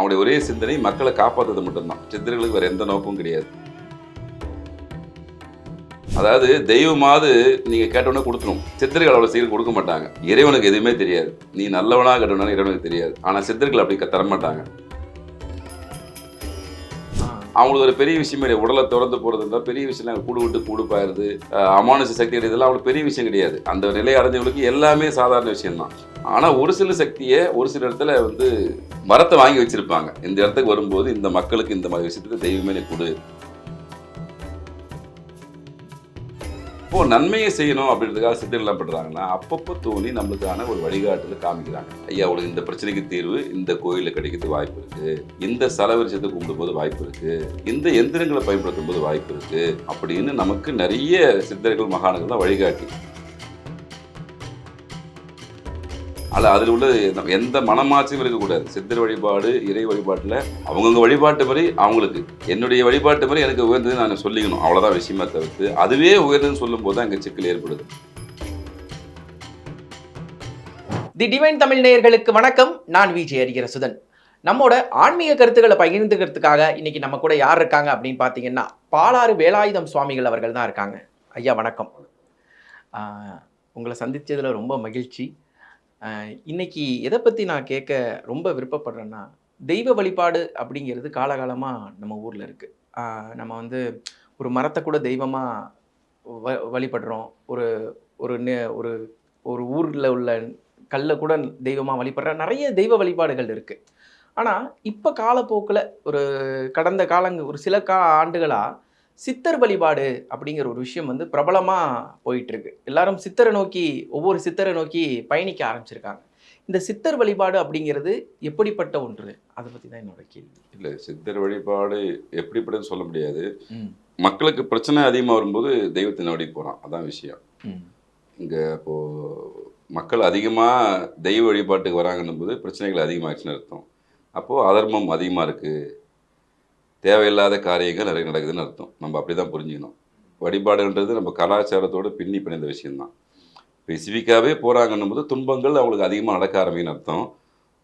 அவனுடைய ஒரே சிந்தனை மக்களை காப்பாற்றுறது மட்டும்தான். சித்திரர்களுக்கு வேற எந்த நோக்கமும் கிடையாது. அதாவது தெய்வமாவது நீங்க கேட்டோன்னே கொடுத்துரும். சித்தர்கள் அவ்வளவு சீக்கிரம் கொடுக்க மாட்டாங்க. இறைவனுக்கு எதுவுமே தெரியாது. நீ நல்லவனா கேட்டோன்னா இறைவனுக்கு தெரியாது. ஆனா சித்தர்கள் அப்படி க- தர மாட்டாங்க. அவங்களுக்கு ஒரு பெரிய விஷயம் கிடையாது. உடலை திறந்து போகிறது இருந்தால் பெரிய விஷயம் நாங்கள் கூடு விட்டு கூடு பாயிருது அமானுஷ சக்தி இதெல்லாம் அவங்களுக்கு பெரிய விஷயம் கிடையாது. அந்த நிலை அடைஞ்சவங்களுக்கு எல்லாமே சாதாரண விஷயம்தான். ஆனால் ஒரு சில சக்தியை ஒரு சில இடத்துல வந்து வரத்தை வாங்கி வச்சிருப்பாங்க. இந்த இடத்துக்கு வரும்போது இந்த மக்களுக்கு இந்த மாதிரி விஷயத்துக்கு தெய்வமே கொடு. இப்போ நன்மையை செய்யணும் அப்படின்றதுக்காக சித்தர் பண்ணுறாங்கன்னா அப்பப்போ தோணி நம்மளுக்கான ஒரு வழிகாட்டுதல் காமிக்கிறாங்க. ஐயா அவளுக்கு இந்த பிரச்சனைக்கு தீர்வு இந்த கோயிலில் கிடைக்கிறதுக்கு வாய்ப்பு இருக்கு. இந்த செலவரிசத்தை கும்பிடும்போது வாய்ப்பு இருக்கு. இந்த எந்திரங்களை பயன்படுத்தும் போது வாய்ப்பு இருக்கு அப்படின்னு நமக்கு நிறைய சித்தர்கள் மகாணங்கள் தான் வழிகாட்டி. அல்ல அதில் உள்ள எந்த மனமாச்சையும் இருக்கக்கூடாது. சித்தர் வழிபாடு இறை வழிபாட்டில் அவங்கவுங்க வழிபாட்டு முறை அவங்களுக்கு. என்னுடைய வழிபாட்டு முறை எனக்கு உயர்ந்தது நான் சொல்லிக்கணும். அவ்வளோதான் விஷயமா தவிர்த்து அதுவே உயர்ந்ததுன்னு சொல்லும்போது தான் இங்கே சிக்கல் ஏற்படுது. தி டிவைன் தமிழ் நேயர்களுக்கு வணக்கம். நான் விஜய் அரிகரசுதன் நம்மோட ஆன்மீக கருத்துக்களை பகிர்ந்துக்கிறதுக்காக இன்னைக்கு நம்ம கூட யார் இருக்காங்க அப்படின்னு பார்த்தீங்கன்னா பாலாறு வேலாயுதம் சுவாமிகள் அவர்கள் தான் இருக்காங்க. ஐயா வணக்கம். ஆஹ் உங்களை சந்திச்சதுல ரொம்ப மகிழ்ச்சி. இன்னைக்கு எதை பற்றி நான் கேட்க ரொம்ப விருப்பப்படுறேன்னா தெய்வ வழிபாடு அப்படிங்கிறது காலகாலமாக நம்ம ஊரில் இருக்குது நம்ம வந்து ஒரு மரத்தை கூட தெய்வமாக வ வழிபடுறோம். ஒரு ஒரு ஒரு ஒரு ஊரில் உள்ள கல்லை கூட தெய்வமாக வழிபடுற நிறைய தெய்வ வழிபாடுகள் இருக்குது ஆனால் இப்போ காலப்போக்கில் ஒரு கடந்த காலங்க ஒரு சில கா ஆண்டுகளாக சித்தர் வழிபாடு அப்படிங்கிற ஒரு விஷயம் வந்து பிரபலமாக போயிட்டு இருக்கு எல்லாரும் சித்தரை நோக்கி ஒவ்வொரு சித்தரை நோக்கி பயணிக்க ஆரம்பிச்சிருக்காங்க. இந்த சித்தர் வழிபாடு அப்படிங்கிறது எப்படிப்பட்ட ஒன்று? அதை பற்றி தான் என்னோட கேள்வி. இல்லை சித்தர் வழிபாடு எப்படிப்பட்டதுன்னு சொல்ல முடியாது. மக்களுக்கு பிரச்சனை அதிகமாக வரும்போது தெய்வத்தை நாடி போகிறான் அதான் விஷயம். இங்கே இப்போது மக்கள் அதிகமாக தெய்வ வழிபாட்டுக்கு வராங்கன்னும் போது பிரச்சனைகள் அதிகமாகிடுச்சுன்னு அர்த்தம். அப்போது அதர்மம் அதிகமாக இருக்குது தேவையில்லாத காரியங்கள் நிறைய நடக்குதுன்னு அர்த்தம். நம்ம அப்படி தான் புரிஞ்சுக்கணும். வழிபாடுன்றது நம்ம கலாச்சாரத்தோடு பின்னி பிணைந்த விஷயம்தான். ஸ்பெசிஃபிக்காகவே போகிறாங்கன்னும் போது துன்பங்கள் அவங்களுக்கு அதிகமாக நடக்க ஆரம்பிக்குன்னு அர்த்தம்.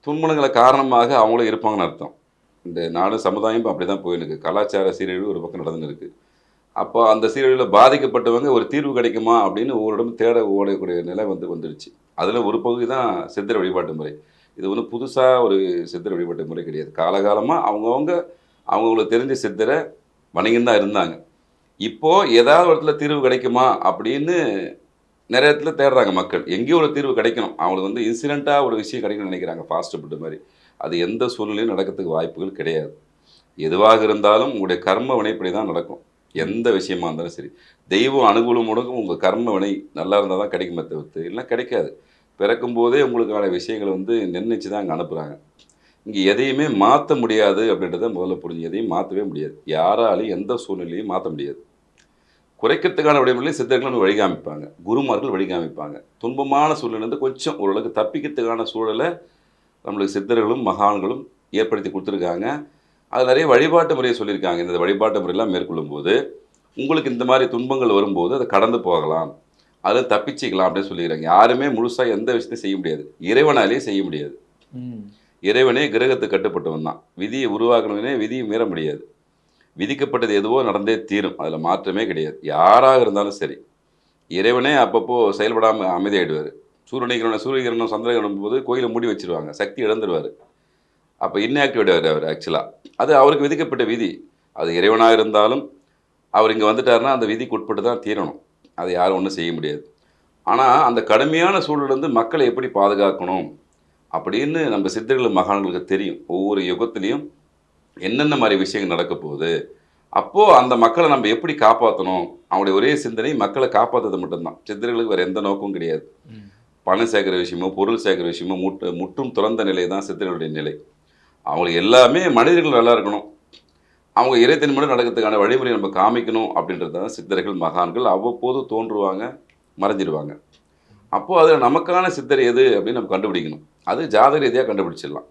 துன்பங்களை காரணமாக அவங்களும் இருப்பாங்கன்னு அர்த்தம். இந்த நாடு சமுதாயம் அப்படி தான் போயிருக்கு கலாச்சார சீரழிவு ஒரு பக்கம் நடந்துன்னு அப்போ அந்த சீரழிவில் பாதிக்கப்பட்டவங்க ஒரு தீர்வு கிடைக்குமா அப்படின்னு ஒவ்வொரு இடமும் தேட ஓடக்கூடிய நிலை வந்து வந்துடுச்சு அதில் ஒரு பகுதி தான் சித்திர வழிபாட்டு முறை. இது வந்து புதுசாக ஒரு சித்திர வழிபாட்டு முறை கிடையாது. காலகாலமாக அவங்கவுங்க அவங்களுக்கு தெரிஞ்ச சித்தரை வணங்கின்னு தான் இருந்தாங்க. இப்போது ஏதாவது ஒரு இடத்துல தீர்வு கிடைக்குமா அப்படின்னு நிறைய இடத்துல தேடுறாங்க மக்கள். எங்கேயும் ஒரு தீர்வு கிடைக்கணும். அவங்களுக்கு வந்து இன்சிடெண்ட்டாக ஒரு விஷயம் கிடைக்கணும்னு நினைக்கிறாங்க ஃபாஸ்ட் ஃபுட்டு மாதிரி. அது எந்த சூழ்நிலையும் நடக்கிறதுக்கு வாய்ப்புகள் கிடையாது. எதுவாக இருந்தாலும் உங்களுடைய கர்ம வினைப்படி தான் நடக்கும். எந்த விஷயமா இருந்தாலும் சரி. தெய்வம் அனுகூலமுடனும் உங்கள் கர்ம வினை நல்லா இருந்தால் தான் கிடைக்குமே தவிர்த்து. இல்லைன்னா கிடைக்காது. பிறக்கும் போதே உங்களுக்கான விஷயங்களை வந்து நிர்ணயிச்சு தான் அங்கே அனுப்புகிறாங்க இங்கே எதையுமே மாற்ற முடியாது அப்படின்றத முதல்ல புரிஞ்சு எதையும் மாற்றவே முடியாது. யாராலையும் எந்த சூழ்நிலையும் மாற்ற முடியாது. குறைக்கிறதுக்கான விடைமுறையில் சித்தர்கள் வழிகாமிப்பாங்க. குருமார்கள் வழிகாமிப்பாங்க. துன்பமான சூழ்நிலேருந்து கொஞ்சம் ஓரளவுக்கு தப்பிக்கிறதுக்கான சூழலை நம்மளுக்கு சித்தர்களும் மகான்களும் ஏற்படுத்தி கொடுத்துருக்காங்க. அது நிறைய வழிபாட்டு முறையை சொல்லியிருக்காங்க. இந்த வழிபாட்டு முறையெல்லாம் மேற்கொள்ளும் போது உங்களுக்கு இந்த மாதிரி துன்பங்கள் வரும்போது அதை கடந்து போகலாம். அதை தப்பிச்சிக்கலாம் அப்படின்னு சொல்லிக்கிறாங்க யாருமே முழுசாக எந்த விஷயத்தையும் செய்ய முடியாது. இறைவனாலேயே செய்ய முடியாது. இறைவனே கிரகத்துக்கு கட்டுப்பட்டவன் தான். விதியை உருவாக்கணும்னே விதியை மீற முடியாது. விதிக்கப்பட்டது எதுவோ நடந்தே தீரும். அதில் மாற்றமே கிடையாது. யாராக இருந்தாலும் சரி. இறைவனே அப்பப்போ செயல்படாமல் அமைதியாயிடுவார். சூரியனிகிரணம் சூரியகிரணம் சந்திரகிரணம் போது கோயிலை மூடி வச்சுருவாங்க. சக்தி இழந்துருவார். அப்போ இன்ஆக்டிவேட் ஆவார் அவர் ஆக்சுவலாக அது அவருக்கு விதிக்கப்பட்ட விதி. அது இறைவனாக இருந்தாலும் அவர் இங்கே வந்துட்டாருன்னா அந்த விதிக்கு உட்பட்டு தான் தீரணும். அதை யாரும் ஒன்றும் செய்ய முடியாது. ஆனால் அந்த கடுமையான சூழலிருந்து மக்களை எப்படி பாதுகாக்கணும்? அப்படின்னு நம்ம சித்தர்கள் மகான்களுக்கு தெரியும். ஒவ்வொரு யுகத்திலையும் என்னென்ன மாதிரி விஷயங்கள் நடக்க போகுது. அப்போது அந்த மக்களை நம்ம எப்படி காப்பாற்றணும் அவங்களுடைய ஒரே சிந்தனை மக்களை காப்பாற்றுறது மட்டும்தான். சித்தர்களுக்கு வேறு எந்த நோக்கமும் கிடையாது. பணம் சேர்க்குற விஷயமோ பொருள் சேர்க்குற விஷயமோ முட்டு முற்றும் துறந்த நிலை தான் சித்தர்களுடைய நிலை. அவங்களுக்கு எல்லாமே மனிதர்கள் நல்லா இருக்கணும். அவங்க இறைத்தன்மையோடு நடக்கிறதுக்கான வழிமுறை நம்ம காமிக்கணும் அப்படின்றது தான் சித்தர்கள் மகான்கள் அவ்வப்போது தோன்றுவாங்க மறைஞ்சிடுவாங்க அப்போது அதில் நமக்கான சித்தர் எது அப்படின்னு நம்ம கண்டுபிடிக்கணும். அது ஜாதக ரீதியாக கண்டுபிடிச்சிடலாம்.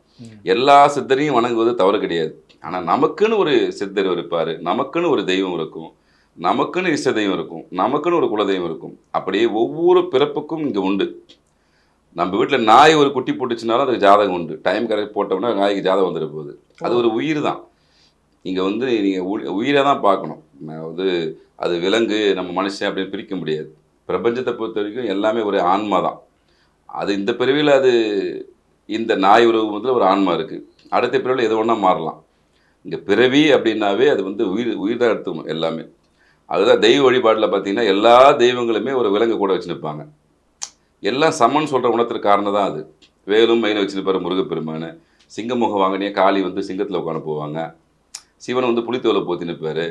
எல்லா சித்தரையும் வணங்குவது தவறு கிடையாது. ஆனால் நமக்குன்னு ஒரு சித்தர் இருப்பார் நமக்குன்னு ஒரு தெய்வம் இருக்கும் நமக்குன்னு இஷ்ட தெய்வம் இருக்கும் நமக்குன்னு ஒரு குலதெய்வம் இருக்கும். அப்படியே ஒவ்வொரு பிறப்புக்கும் இங்கே உண்டு. நம்ம வீட்டில் நாய் ஒரு குட்டி போட்டுச்சுனாலும் அதுக்கு ஜாதகம் உண்டு. டைம் கரெக்ட் போட்டோம்னா நாய்க்கு ஜாதகம் வந்துட போகுது. அது ஒரு உயிர் தான். இங்கே வந்து நீங்கள் உயிரை தான் பார்க்கணும். அதாவது அது விலங்கு நம்ம மனுஷன் அப்படின்னு பிரிக்க முடியாது. பிரபஞ்சத்தை பொறுத்த வரைக்கும் எல்லாமே ஒரு ஆன்மா தான். அது இந்த பிறவியில் அது இந்த நாய் உறவு உருவத்தில் ஒரு ஆன்மா இருக்குது அடுத்த பிறவியில் எது ஒன்றா மாறலாம். இங்கே பிறவி அப்படின்னாவே அது வந்து உயிர் உயிர் தான் எடுத்துக்கணும் எல்லாமே. அதுதான் தெய்வ வழிபாட்டில் பார்த்தீங்கன்னா எல்லா தெய்வங்களுமே ஒரு விலங்கு கூட வச்சு நிற்பாங்க எல்லாம் சமன் சொல்கிற உணர்த்துக்கு காரணம் தான் அது. வேலும் மயிலும் வச்சு நிற்பார் முருகப்பெருமான். சிங்கமுகம் வாங்கினே காளி வந்து சிங்கத்தில் உட்காந்து போவாங்க. சிவன் வந்து புளித்தோலை போத்தி நிற்பார்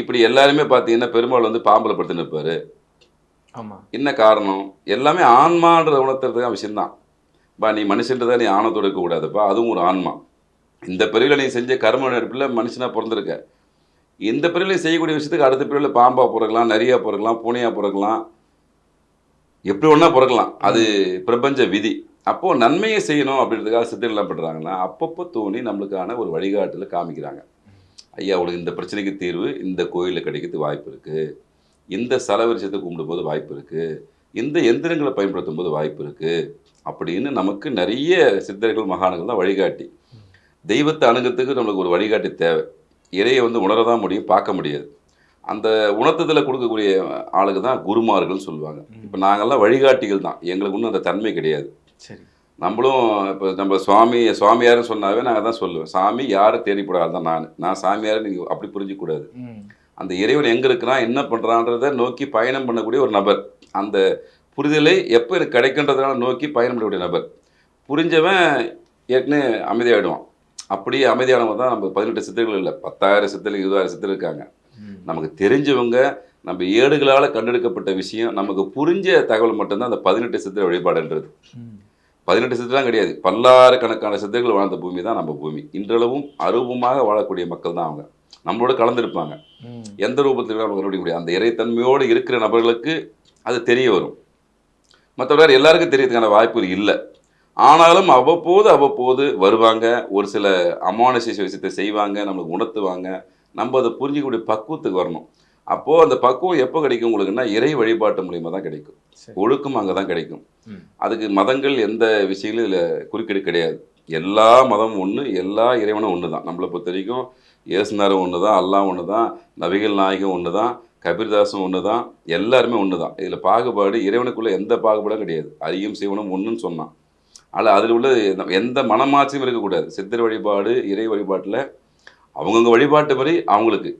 இப்படி எல்லாருமே பார்த்தீங்கன்னா பெருமாள் வந்து பாம்பில் படுத்து நிற்பார் என்ன காரணம்? எல்லாமே ஆன்மான்ற உணர்த்துறதுக்கான விஷயம்தான். பா நீ மனுஷன்றதை நீ ஆணத்தோடு இருக்கக்கூடாதுப்பா அதுவும் ஒரு ஆன்மா. இந்த பிரிவில் நீ செஞ்ச கர்ம நடிப்பில் மனுஷனாக பிறந்திருக்க. இந்த பிரிவில் செய்யக்கூடிய விஷயத்துக்கு அடுத்த பிரிவில் பாம்பா பிறக்கலாம் நரியா பிறக்கலாம் பூனையாக பிறக்கலாம். எப்படி ஒன்றா பிறக்கலாம்? அது பிரபஞ்ச விதி. அப்போது நன்மையை செய்யணும் அப்படின்றதுக்காக சித்தர்கள் பண்ணுறாங்கன்னா அப்பப்போ தோணி நம்மளுக்கான ஒரு வழிகாட்டில் காமிக்கிறாங்க. ஐயா உங்களுக்கு இந்த பிரச்சனைக்கு தீர்வு இந்த கோயிலில் கிடைக்கிறதுக்கு வாய்ப்பு இருக்குது இந்த சலவரிசத்தை கும்பிடும்போது வாய்ப்பு இருக்குது இந்த எந்திரங்களை பயன்படுத்தும் போது வாய்ப்பு இருக்குது அப்படின்னு நமக்கு நிறைய சித்தர்கள் மகான்கள் தான் வழிகாட்டி. தெய்வத்தை அணுகிறதுக்கு நம்மளுக்கு ஒரு வழிகாட்டி தேவை. இறையை வந்து உணர தான் முடியும் பார்க்க முடியாது. அந்த உணர்த்துதலை கொடுக்கக்கூடிய ஆளுக்கு தான் குருமார்கள்னு சொல்லுவாங்க. இப்போ நாங்கள்லாம் வழிகாட்டிகள் தான். எங்களுக்கு ஒன்றும் அந்த தன்மை கிடையாது. சரி. நம்மளும் இப்போ நம்ம சுவாமி சுவாமியார்னு சொன்னாவே நாங்கள் தான் சொல்லுவேன். சாமி யாரை தேடிப்படாது தான் நான். நான் சாமியார் நீங்கள் அப்படி புரிஞ்சிக்கூடாது அந்த இறைவன் எங்கே இருக்கிறான் என்ன பண்ணுறான்றதை நோக்கி பயணம் பண்ணக்கூடிய ஒரு நபர். அந்த புரிதலை எப்போ எனக்கு கிடைக்கின்றதுனால நோக்கி பயணம் பண்ணக்கூடிய நபர். புரிஞ்சவன் ஏற்கனவே அமைதியாகிடுவான் அப்படியே அமைதியானவங்க தான் நம்ம பதினெட்டு சித்தர்கள் இல்லை பத்தாயிரம் சித்தர்கள் இருபதாயிரம் சித்தர் இருக்காங்க. நமக்கு தெரிஞ்சவங்க நம்ம ஏடுகளால் கண்டெடுக்கப்பட்ட விஷயம் நமக்கு புரிஞ்ச தகவல் மட்டும்தான் அந்த பதினெட்டு சித்திர வழிபாடுன்றது. பதினெட்டு சித்தர்லாம் கிடையாது. பல்லாயிரக்கணக்கான சித்தர்கள் வாழ்ந்த பூமி தான் நம்ம பூமி. இன்றளவும் அரூபமாக வாழக்கூடிய மக்கள் தான் அவங்க. நம்மளோட கலந்துருப்பாங்க. எந்த ரூபத்தில் நம்ம கண்டுபிடிக்க முடியாது அந்த இறைத்தன்மையோடு இருக்கிற நபர்களுக்கு அது தெரிய வரும். மற்றவர்கள் எல்லாருக்கும் தெரியறதுக்கான வாய்ப்பு இல்லை. ஆனாலும் அவ்வப்போது அவ்வப்போது வருவாங்க. ஒரு சில அமானுஷ விஷயத்தை செய்வாங்க நம்மளுக்கு உணர்த்துவாங்க. நம்ம அதை புரிஞ்சிக்கக்கூடிய பக்குவத்துக்கு வரணும். அப்போது அந்த பக்குவம் எப்போ கிடைக்கும் உங்களுக்குன்னா இறை வழிபாட்டு மூலியமாக தான் கிடைக்கும். ஒழுக்கம் அங்கே தான் கிடைக்கும். அதுக்கு மதங்கள் எந்த விஷயங்களும் இதில் குறுக்கீடு கிடையாது. எல்லா மதமும் ஒன்று எல்லா இறைவனும் ஒன்று தான் நம்மளை பொறுத்த வரைக்கும் இயேசுனாரும் ஒன்று தான் அல்லாஹ் ஒன்று தான் நபிகள் நாயகம் ஒன்று தான் கபீர்தாசும் ஒன்று தான் எல்லாருமே ஒன்று தான் இதில் பாகுபாடு இறைவனுக்குள்ள எந்த பாகுபாடும் கிடையாது. அரியும் சிவனும் ஒன்றுன்னு சொன்னான். ஆனால் அதில் உள்ள எந்த- மனமாட்சியும் இருக்கக்கூடாது. சித்தர் வழிபாடு இறை வழிபாட்டில் அவங்கவுங்க வழிபாட்டு மாதிரி அவங்களுக்கு.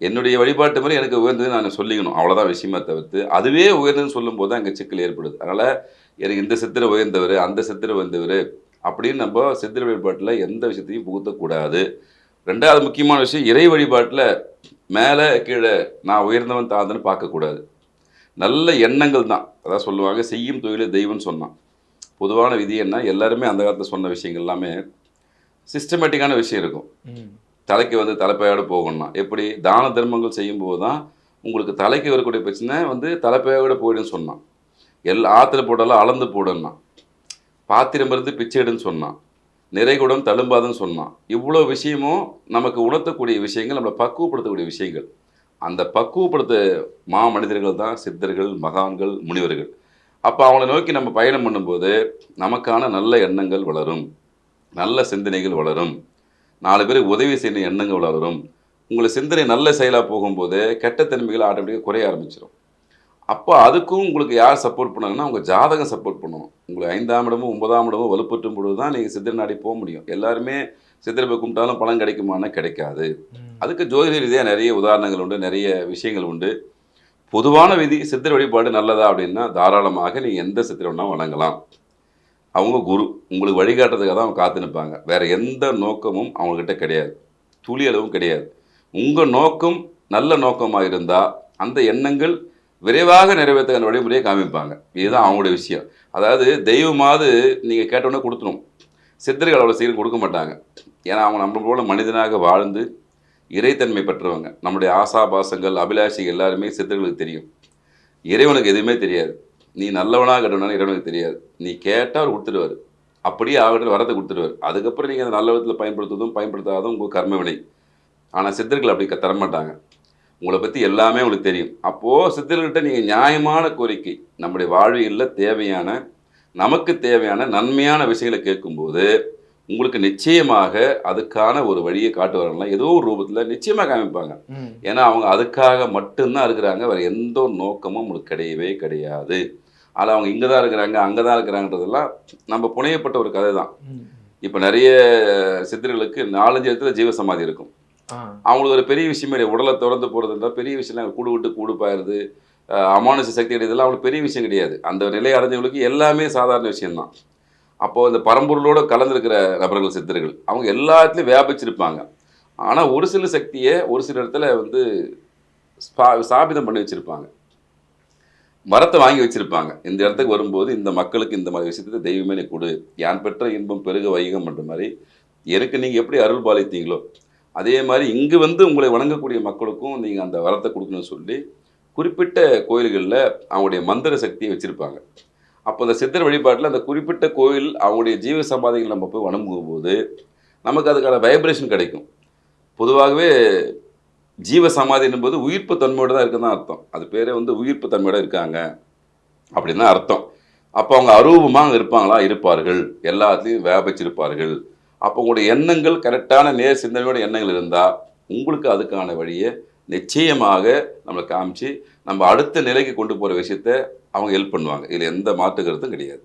என்னுடைய வழிபாட்டு மாதிரி எனக்கு உயர்ந்தது நான் சொல்லிக்கணும். அவ்வளோதான் விஷயமா தவிர்த்து. அதுவே உயர்ந்ததுன்னு சொல்லும்போது தான் அங்கே சிக்கல் ஏற்படுது. அதனால் எனக்கு இந்த சித்திரை உயர்ந்தவர் அந்த சித்திரை உயர்ந்தவர் அப்படின்னு நம்ம சித்திரை வழிபாட்டில் எந்த விஷயத்தையும் புகுத்தக்கூடாது. ரெண்டாவது முக்கியமான விஷயம் இறை வழிபாட்டில் மேலே கீழே நான் உயர்ந்தவன் தாழ்ந்தன்னு பார்க்கக்கூடாது. நல்ல எண்ணங்கள் தான். அதான் சொல்லுவாங்க செய்யும் தொழிலே தெய்வம்னு சொன்னான். பொதுவான விதி என்ன? எல்லாருமே அந்த காலத்தில் சொன்ன விஷயங்கள் எல்லாமே சிஸ்டமேட்டிக்கான விஷயம் இருக்கும். தலைக்கு வந்து தலைப்பையோடு போகணும்னா. எப்படி? தான தர்மங்கள் செய்யும்போது தான் உங்களுக்கு தலைக்கு வரக்கூடிய பிரச்சனை வந்து தலைப்பையோட போயிடுன்னு சொன்னான். எல்லா ஆற்றுல போட்டாலும் அளந்து போடணும்னா பாத்திரம் இருந்து பிச்சை எடுன்னு சொன்னான். நிறைகுடம் தழும்பாதுன்னு சொன்னான். இவ்வளோ விஷயமும் நமக்கு உணர்த்தக்கூடிய விஷயங்கள் நம்மளை பக்குவப்படுத்தக்கூடிய விஷயங்கள். அந்த பக்குவப்படுத்த மா மனிதர்கள் தான் சித்தர்கள் மகான்கள் முனிவர்கள். அப்போ அவங்கள நோக்கி நம்ம பயணம் பண்ணும்போது நமக்கான நல்ல எண்ணங்கள் வளரும். நல்ல சிந்தனைகள் வளரும். நாலு பேருக்கு உதவி செய்யணும் எண்ணங்கள் வளரும். உங்களை சிந்தனை நல்ல செயலாக போகும்போது கெட்ட தன்மைகள் ஆட்டோமேட்டிக்காக குறைய ஆரம்பிச்சிடும் அப்போ அதுக்கும் உங்களுக்கு யார் சப்போர்ட் பண்ணாங்கன்னா உங்கள் ஜாதகம் சப்போர்ட் பண்ணணும். உங்களுக்கு ஐந்தாம் இடமும் ஒன்பதாம் இடமும் வலுப்பற்றும் பொழுது தான் நீங்கள் சித்திரை நாடி போக முடியும். எல்லாருமே சித்திரை போய் கும்பிட்டாலும் பலன் கிடைக்குமானா கிடைக்காது. அதுக்கு ஜோதிட ரீதியாக நிறைய உதாரணங்கள் உண்டு நிறைய விஷயங்கள் உண்டு. பொதுவான விதி சித்திரை வழிபாடு நல்லதா அப்படின்னா தாராளமாக நீங்கள் எந்த சித்திரை வேணா வணங்கலாம். அவங்க குரு உங்களுக்கு வழிகாட்டுறதுக்காக தான் அவங்க காத்து நிற்பாங்க. வேற எந்த நோக்கமும் அவங்கக்கிட்ட கிடையாது. துளி அளவும் கிடையாது. உங்கள் நோக்கம் நல்ல நோக்கமாக இருந்தால் அந்த எண்ணங்கள் விரைவாக நிறைவேற்றுகிற வழிமுறையை காமிப்பாங்க இதுதான் அவங்களுடைய விஷயம். அதாவது தெய்வமாவது நீங்கள் கேட்டோன்னே கொடுத்துரும். சித்தர்கள் அவ்வளோ சீக்கிரம் கொடுக்க மாட்டாங்க. ஏன்னா அவங்க நம்ம போல மனிதனாக வாழ்ந்து இறைத்தன்மை பெற்றவங்க. நம்முடைய ஆசாபாசங்கள் அபிலாஷைகள் எல்லாருமே சித்தர்களுக்கு தெரியும். இறைவனுக்கு எதுவுமே தெரியாது. நீ நல்லவனாக கட்டணும்னா இறைவனுக்கு தெரியாது. நீ கேட்டால் அவர் கொடுத்துருவார். அப்படியே ஆகட்டும் வரத்தை கொடுத்துருவார். அதுக்கப்புறம் நீங்கள் அந்த நல்ல விதத்தில் பயன்படுத்துவதும் பயன்படுத்தாததும் உங்கள் கர்மவினை. ஆனால் சித்தர்கள் அப்படி க- தரமாட்டாங்க. உங்களை பற்றி எல்லாமே உங்களுக்கு தெரியும் அப்போது சித்தர்கள்ட்ட நீங்கள் நியாயமான கோரிக்கை நம்முடைய வாழ்வியலில் தேவையான நமக்கு தேவையான நன்மையான விஷயங்களை கேட்கும்போது உங்களுக்கு நிச்சயமாக அதுக்கான ஒரு வழியை காட்டுவாங்கன்னா ஏதோ ஒரு ரூபத்தில் நிச்சயமாக காமிப்பாங்க. ஏன்னா அவங்க அதுக்காக மட்டும்தான் இருக்கிறாங்க வேறு எந்த ஒரு நோக்கமும் உங்களுக்கு கிடையவே கிடையாது அதில் அவங்க இங்கே தான் இருக்கிறாங்க அங்கே தான் இருக்கிறாங்கன்றதெல்லாம் நம்ம புனையப்பட்ட ஒரு கதை தான். இப்போ நிறைய சித்தர்களுக்கு நாலஞ்சு இடத்துல ஜீவசமாதி இருக்கும். அவங்களுக்கு ஒரு பெரிய விஷயமே கிடையாது உடலை திறந்து போகிறதுன்றா பெரிய விஷயம் கூடு விட்டு கூடு பாயிருது அமானுஷ சக்தி கிடையாது அவங்களுக்கு பெரிய விஷயம் கிடையாது. அந்த நிலை அடைஞ்சவங்களுக்கு எல்லாமே சாதாரண விஷயம்தான். அப்போது இந்த பரம்பொருளோடு கலந்துருக்கிற நபர்கள் சித்தர்கள் அவங்க எல்லாத்துலேயும் வியாபிச்சிருப்பாங்க. ஆனால் ஒரு சில சக்தியை ஒரு சில இடத்துல வந்து ஸ்தாபிதம் பண்ணி வச்சுருப்பாங்க. வரத்தை வாங்கி வச்சிருப்பாங்க. இந்த இடத்துக்கு வரும்போது இந்த மக்களுக்கு இந்த மாதிரி விஷயத்தை தெய்வமே கொடு. யான் பெற்ற இன்பம் பெருக வைகம் பண்ணுற மாதிரி எனக்கு நீங்கள் எப்படி அருள் பாலித்தீங்களோ அதே மாதிரி இங்கு வந்து உங்களை வணங்கக்கூடிய மக்களுக்கும் நீங்கள் அந்த வரத்தை கொடுக்கணும்னு சொல்லி குறிப்பிட்ட கோயில்களில் அவங்களுடைய மந்திர சக்தியை வச்சுருப்பாங்க. அப்போ அந்த சித்தர் வழிபாட்டில் அந்த குறிப்பிட்ட கோயில் அவங்களுடைய ஜீவ சமாதிகள் நம்ம போய் வணங்கும் போது நமக்கு அதுக்கான வைப்ரேஷன் கிடைக்கும். பொதுவாகவே ஜீவ சமாதி என்பது உயிர்ப்பு தன்மையோடு தான் இருக்குன்னு தான் அர்த்தம். அது பேரே வந்து உயிர்ப்பு தன்மையோடு இருக்காங்க அப்படின்னு தான் அர்த்தம். அப்போ அவங்க அரூபமாக அங்கே இருப்பாங்களா? இருப்பார்கள். எல்லாத்துலேயும் வியாபிச்சிருப்பார்கள். அப்போ உங்களுடைய எண்ணங்கள் கரெக்டான நேர் சிந்தனையோட எண்ணங்கள் இருந்தால் உங்களுக்கு அதுக்கான வழியை நிச்சயமாக நம்மளை காமிச்சு நம்ம அடுத்த நிலைக்கு கொண்டு போகிற விஷயத்த அவங்க ஹெல்ப் பண்ணுவாங்க. இதில் எந்த மாற்று கருத்தும் கிடையாது.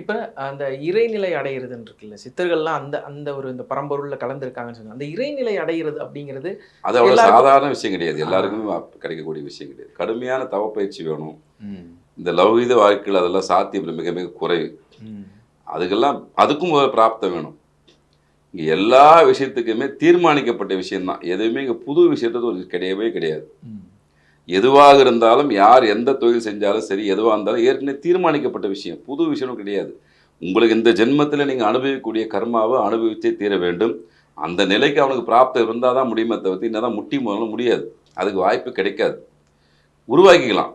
இப்ப அந்த இறைநிலை அடையிறதுன்னு இருக்குல்ல சித்தர்கள்லாம் அந்த அந்த ஒரு இந்த பரம்பொருள்ல கலந்துருக்காங்கன்னு சொன்னாங்க அந்த இறைநிலை அடையிறது அப்படிங்கிறது அது அவ்வளோ சாதாரண விஷயம் கிடையாது. எல்லாருக்குமே கிடைக்கக்கூடிய விஷயம் கிடையாது. கடுமையான தவப்பயிற்சி வேணும். இந்த லௌகித வாழ்க்கையில் அதெல்லாம் சாத்தியம் மிக மிக குறைவு. அதுக்கெல்லாம் அதுக்கும் ஒரு பிராப்தம் வேணும். இங்கே எல்லா விஷயத்துக்குமே தீர்மானிக்கப்பட்ட விஷயம்தான். எதுவுமே இங்கே புது விஷயத்தது கிடையவே கிடையாது. எதுவாக இருந்தாலும் யார் எந்த தொழில் செஞ்சாலும் சரி எதுவாக இருந்தாலும் ஏற்கனவே தீர்மானிக்கப்பட்ட விஷயம். புது விஷயம் கிடையாது. உங்களுக்கு இந்த ஜென்மத்தில் நீங்கள் அனுபவிக்கக்கூடிய கர்மாவை அனுபவிச்சே தீர வேண்டும். அந்த நிலைக்கு அவனுக்கு பிராப்தம் இருந்தால் தான் முடியுமே தவிர்த்து என்னதான் முட்டி முதல்ல முடியாது. அதுக்கு வாய்ப்பு கிடைக்காது. உருவாக்கிக்கலாம்.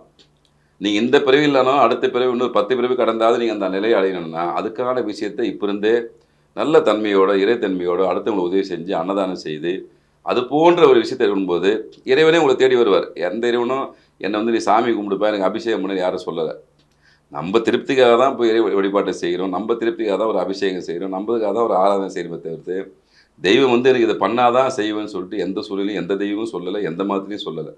நீங்கள் இந்த பிறவி இல்லைனாலும் அடுத்த பிறவி இன்னொரு பத்து பிறவி கடந்தாவது நீங்கள் அந்த நிலையை அடையணும்னா அதுக்கான விஷயத்தை இப்போ இருந்தே நல்ல தன்மையோட இறைத்தன்மையோட அடுத்தவங்களை உதவி செஞ்சு அன்னதானம் செய்து அது போன்ற ஒரு விஷயத்தை இருக்கும்போது இறைவனே உங்களை தேடி வருவார். எந்த இறைவனும் என்னை வந்து நீ சாமி கும்பிடுப்பா எனக்கு அபிஷேகம் பண்ணி யாரும் சொல்லலை. நம்ம திருப்திக்காக தான் போய் இறை வழிபாட்டை செய்கிறோம். நம்ம திருப்திக்காக தான் ஒரு அபிஷேகம் செய்கிறோம். நம்மளுக்காக தான் ஒரு ஆராதனை செய்கிறோமே தவிர்த்து தெய்வம் வந்து எனக்கு இதை பண்ணாதான் செய்வேன்னு சொல்லிட்டு எந்த சூழ்நிலையும் எந்த தெய்வமும் சொல்லலை எந்த மாதிரியும் சொல்லலை.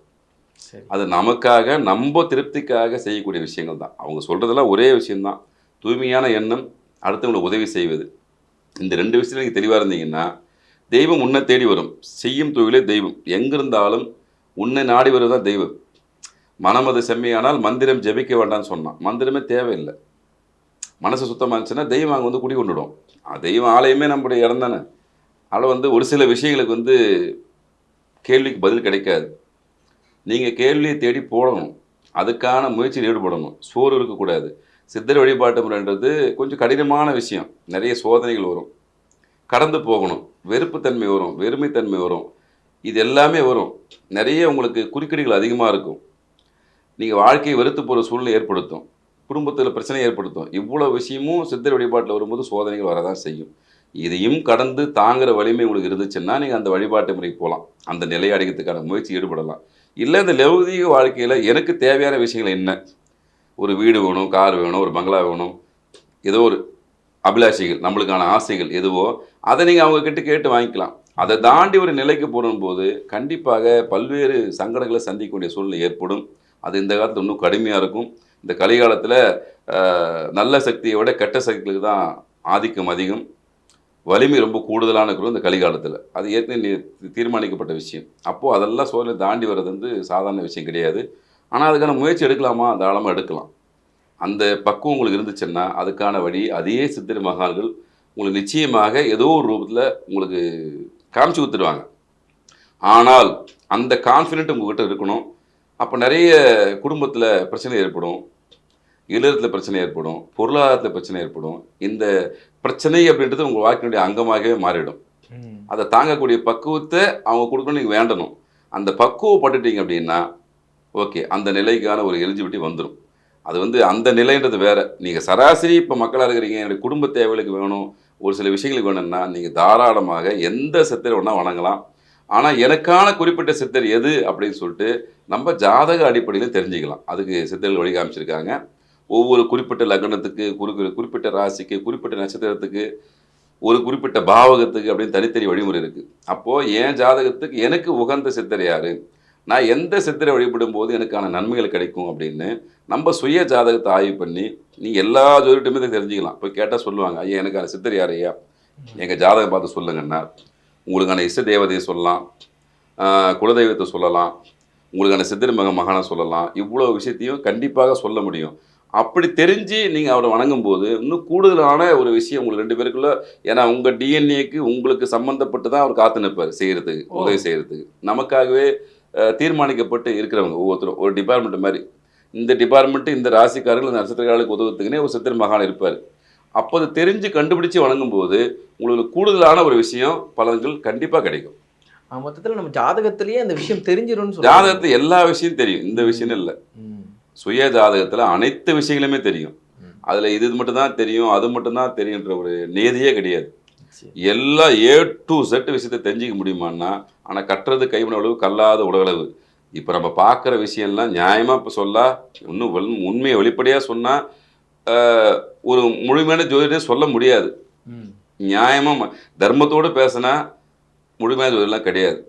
அது நமக்காக நம்ம திருப்திக்காக செய்யக்கூடிய விஷயங்கள் தான். அவங்க சொல்கிறதெல்லாம் ஒரே விஷயம்தான். தூய்மையான எண்ணம் அடுத்தவங்களுக்கு உதவி செய்வது. இந்த ரெண்டு விஷயத்தில் நீங்கள் தெளிவாக இருந்தீங்கன்னா தெய்வம் உன்னை தேடி வரும். செய்யும் தொழிலே தெய்வம். எங்கிருந்தாலும் உன்னை நாடி வருவதான் தெய்வம். மனமது செம்மையானால் மந்திரம் ஜெபிக்க வேண்டாம்னு சொன்னான். மந்திரமே தேவையில்லை. மனசு சுத்தமாக இருந்துச்சுன்னா தெய்வம் அங்கே வந்து குடி கொண்டுடும். தெய்வம் ஆலயமே நம்முடைய இடம் தானே. அதில் வந்து ஒரு சில விஷயங்களுக்கு வந்து கேள்விக்கு பதில் கிடைக்காது. நீங்கள் கேள்வியை தேடி போடணும். அதுக்கான முயற்சியில் ஈடுபடணும். சோறு இருக்கக்கூடாது. சித்தர் வழிபாட்டு முறைன்றது கொஞ்சம் கடினமான விஷயம். நிறைய சோதனைகள் வரும். கடந்து போகணும். வெறுப்புத்தன்மை வரும். வெறுமைத்தன்மை வரும். இது எல்லாமே வரும். நிறைய உங்களுக்கு குறுக்கீடுகள் அதிகமாக இருக்கும். நீங்கள் வாழ்க்கையை வெறுத்து போகிற சூழ்நிலை ஏற்படுத்தும். குடும்பத்தில் பிரச்சனை ஏற்படுத்தும். இவ்வளோ விஷயமும் சித்தர் வழிபாட்டில் வரும்போது சோதனைகள் வரதான் செய்யும். இதையும் கடந்து தாங்குகிற வலிமை உங்களுக்கு இருந்துச்சுன்னா நீங்கள் அந்த வழிபாட்டு முறைக்கு போகலாம் அந்த நிலையை அடைக்கிறதுக்கான முயற்சி ஈடுபடலாம். இல்லை இந்த லௌகீக வாழ்க்கையில் எனக்கு தேவையான விஷயங்கள் என்ன? ஒரு வீடு வேணும் கார் வேணும் ஒரு பங்களா வேணும் ஏதோ ஒரு அபிலாஷைகள் நம்மளுக்கான ஆசைகள் எதுவோ அதை நீங்கள் அவங்கக்கிட்ட கேட்டு வாங்கிக்கலாம். அதை தாண்டி ஒரு நிலைக்கு போடும்போது கண்டிப்பாக பல்வேறு சங்கடங்களை சந்திக்க வேண்டிய சூழ்நிலை ஏற்படும். அது இந்த காலத்தில் இன்னும் கடுமையாக இருக்கும். இந்த கலிகாலத்தில் நல்ல சக்தியை விட கெட்ட சக்திகளுக்கு தான் ஆதிக்கம் அதிகம். வலிமை ரொம்ப கூடுதலான இருக்கிறது இந்த கலிகாலத்தில். அது ஏற்கனவே தீர்மானிக்கப்பட்ட விஷயம். அப்போது அதெல்லாம் சோதனை தாண்டி வர்றது வந்து சாதாரண விஷயம் கிடையாது. ஆனால் அதுக்கான முயற்சி எடுக்கலாமா? தாராளமாக எடுக்கலாம். அந்த பக்குவம் உங்களுக்கு இருந்துச்சுன்னா அதுக்கான வழி அதே சித்திர மகான்கள் உங்களுக்கு நிச்சயமாக ஏதோ ஒரு ரூபத்தில் உங்களுக்கு காமிச்சு கொடுத்துடுவாங்க ஆனால் அந்த கான்ஃபிடென்ட் உங்ககிட்ட இருக்கணும். அப்போ நிறைய குடும்பத்தில் பிரச்சனை ஏற்படும். இல்லறத்தில் பிரச்சனை ஏற்படும். பொருளாதாரத்தில் பிரச்சனை ஏற்படும். இந்த பிரச்சனை அப்படின்றது உங்கள் வாழ்க்கையினுடைய அங்கமாகவே மாறிடும். அதை தாங்கக்கூடிய பக்குவத்தை அவங்க கொடுக்கணும் நீங்கள் வேண்டணும். அந்த பக்குவப்பட்டுட்டீங்க அப்படின்னா ஓகே அந்த நிலைக்கான ஒரு எலிஜிபிலிட்டி வந்துடும் அது வந்து அந்த நிலைன்றது வேறு. நீங்கள் சராசரி இப்போ மக்களாக இருக்கிறீங்க என்னுடைய குடும்ப தேவைகளுக்கு வேணும் ஒரு சில விஷயங்களுக்கு வேணும்னா நீங்கள் தாராளமாக எந்த சித்தர் வேணால் வணங்கலாம். ஆனால் எனக்கான குறிப்பிட்ட சித்தர் எது அப்படின்னு சொல்லிட்டு நம்ம ஜாதக அடிப்படையில் தெரிஞ்சுக்கலாம். அதுக்கு சித்தர்கள் வழி காமிச்சிருக்காங்க. ஒவ்வொரு குறிப்பிட்ட லக்னத்துக்கு குறி குறிப்பிட்ட ராசிக்கு குறிப்பிட்ட நட்சத்திரத்துக்கு ஒரு குறிப்பிட்ட பாவகத்துக்கு அப்படின்னு தனித்தனி வழிமுறை இருக்குது அப்போது என் ஜாதகத்துக்கு எனக்கு உகந்த சித்தர் யார்? நான் எந்த சித்தரை வழிபடும் போது எனக்கான நன்மைகள் கிடைக்கும் அப்படின்னு நம்ம சுய ஜாதகத்தை ஆய்வு பண்ணி நீங்கள் எல்லா ஜோதிடமே இதை தெரிஞ்சுக்கலாம். போய் கேட்டால் சொல்லுவாங்க ஐயா எனக்கான சித்தர் யார் ஐயா? எங்கள் ஜாதகம் பார்த்து சொல்லுங்கன்னா உங்களுக்கான இஷ்ட தேவதையை சொல்லலாம். குலதெய்வத்தை சொல்லலாம். உங்களுக்கான சித்தர் மக மகானை சொல்லலாம். இவ்வளோ விஷயத்தையும் கண்டிப்பாக சொல்ல முடியும். அப்படி தெரிஞ்சு நீங்கள் அவரை வணங்கும் போது இன்னும் கூடுதலான ஒரு விஷயம் உங்களுக்கு ரெண்டு பேருக்குள்ள ஏன்னா உங்கள் டிஎன்ஏக்கு உங்களுக்கு சம்மந்தப்பட்டு தான் அவர் காத்து நிற்பார் செய்கிறதுக்கு. உதவி செய்கிறதுக்கு நமக்காகவே தீர்மானிக்கப்பட்டு இருக்கிறவங்க ஒவ்வொருத்தரும் ஒரு டிபார்ட்மெண்ட் மாதிரி இந்த டிபார்ட்மெண்ட்டு இந்த ராசிக்காரர்கள் இந்த நட்சத்திரக்காரர்களுக்கு உதவுறதுக்குன்னே ஒரு சித்திர மகான் இருப்பார் அப்போ அது தெரிஞ்சு கண்டுபிடிச்சு வணங்கும் போது உங்களுக்கு கூடுதலான ஒரு விஷயம் பலன்கள் கண்டிப்பாக கிடைக்கும் மொத்தத்துல நம்ம ஜாதகத்திலேயே அந்த விஷயம் தெரிஞ்சிரும்னு சொல்றாங்க. ஜாதகத்தை எல்லா விஷயம் தெரியும் இந்த விஷயம் இல்லை. சுய ஜாதகத்தில் அனைத்து விஷயங்களுமே தெரியும். அதில் இது மட்டும் தான் தெரியும் அது மட்டும் தான் தெரியுன்ற ஒரு நியதியே கிடையாது. எல்லா ஏ டு செட் விஷயத்தை தெரிஞ்சிக்க முடியுமான்னா ஆனால் கட்டுறது கைவின அளவு கல்லாத உலகளவு இப்போ நம்ம பார்க்குற விஷயம்லாம் நியாயமாக இப்போ சொல்ல இன்னும் வெள்- உண்மையை வெளிப்படையாக சொன்னால் ஒரு முழுமையான ஜோதிடம் சொல்ல முடியாது. நியாயமாக தர்மத்தோடு பேசினா முழுமையான ஜோதிடம்லாம் கிடையாது.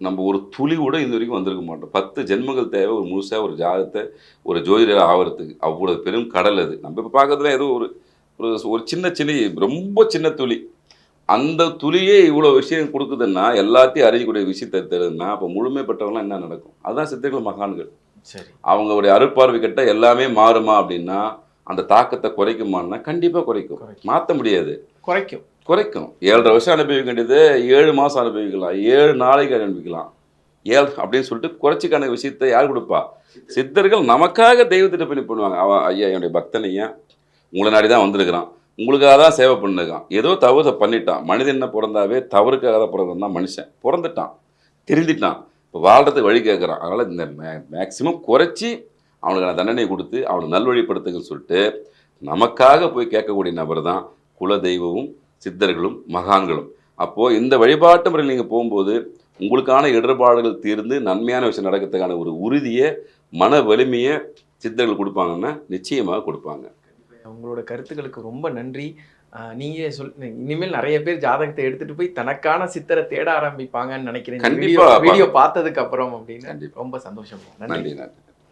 நம்ம ஒரு துளி கூட இந்த வரைக்கும் வந்திருக்க மாட்டோம். பத்து ஜென்மங்கள் தேவை ஒரு முழுசாக ஒரு ஜாதகத்தை ஒரு ஜோதிடர் ஆகிறதுக்கு அவ்வளோ பெரும் கடல் அது. நம்ம இப்போ பார்க்கறதுல ஏதோ ஒரு ஒரு சின்ன சின்ன ரொம்ப சின்ன துளி. அந்த துளியே இவ்வளோ விஷயம் கொடுக்குதுன்னா எல்லாத்தையும் அறியக்கூடிய விஷயத்தை தருதுன்னா அப்போ முழுமை பெற்றவங்களாம் என்ன நடக்கும்? அதுதான் சித்தர்கள் மகான்கள். சரி. அவங்களுடைய அருட்பார்வை கிட்ட எல்லாமே மாறுமா அப்படின்னா அந்த தாக்கத்தை குறைக்குமான்னா கண்டிப்பாக குறைக்கும். மாற்ற முடியாது. குறைக்கும். குறைக்கும். ஏழரை வருஷம் அனுபவிக்க வேண்டியது ஏழு மாதம் அனுபவிக்கலாம் ஏழு நாளைக்கு அனுபவிக்கலாம். ஏழு அப்படின்னு சொல்லிட்டு குறைச்சிக்கான விஷயத்தை யார் கொடுப்பா? சித்தர்கள் நமக்காக தெய்வத்திட்ட பண்ணி பண்ணுவாங்க. அவன் ஐயா என்னுடைய பக்தன் ஐயா உங்களை நாடி தான் வந்திருக்கிறான். உங்களுக்காக தான் சேவை பண்ணிருக்கான். ஏதோ தவறு பண்ணிட்டான். மனிதன் என்ன பிறந்தாவே தவறுக்காக தான் பிறந்தது தான் மனுஷன். பிறந்துட்டான். திருந்திட்டான். இப்போ வாழ்றதுக்கு வழி கேட்குறான் அதனால் இந்த மே மேக்சிமம் குறைச்சி அவனுக்கான தண்டனை கொடுத்து அவனை நல்வழிப்படுத்துங்கன்னு சொல்லிட்டு நமக்காக போய் கேட்கக்கூடிய நபர் தான் குல தெய்வமும் சித்தர்களும் மகான்களும். அப்போது இந்த வழிபாட்டு முறையில் நீங்கள் போகும்போது உங்களுக்கான இடர்பாடுகள் தீர்ந்து நன்மையான விஷயம் நடக்கிறதுக்கான ஒரு உறுதியை மன வலிமையை சித்தர்கள் கொடுப்பாங்கன்னா நிச்சயமாக கொடுப்பாங்க. உங்களோட கருத்துக்களுக்கு ரொம்ப நன்றி. ஆஹ் நீங்க சொல் இனிமேல் நிறைய பேர் ஜாதகத்தை எடுத்துட்டு போய் தனக்கான சித்தரை தேட ஆரம்பிப்பாங்கன்னு நினைக்கிறேன். கண்டிப்பா. வீடியோ பார்த்ததுக்கு அப்புறம் அப்படின்னு. ரொம்ப சந்தோஷம். நன்றி நன்றி.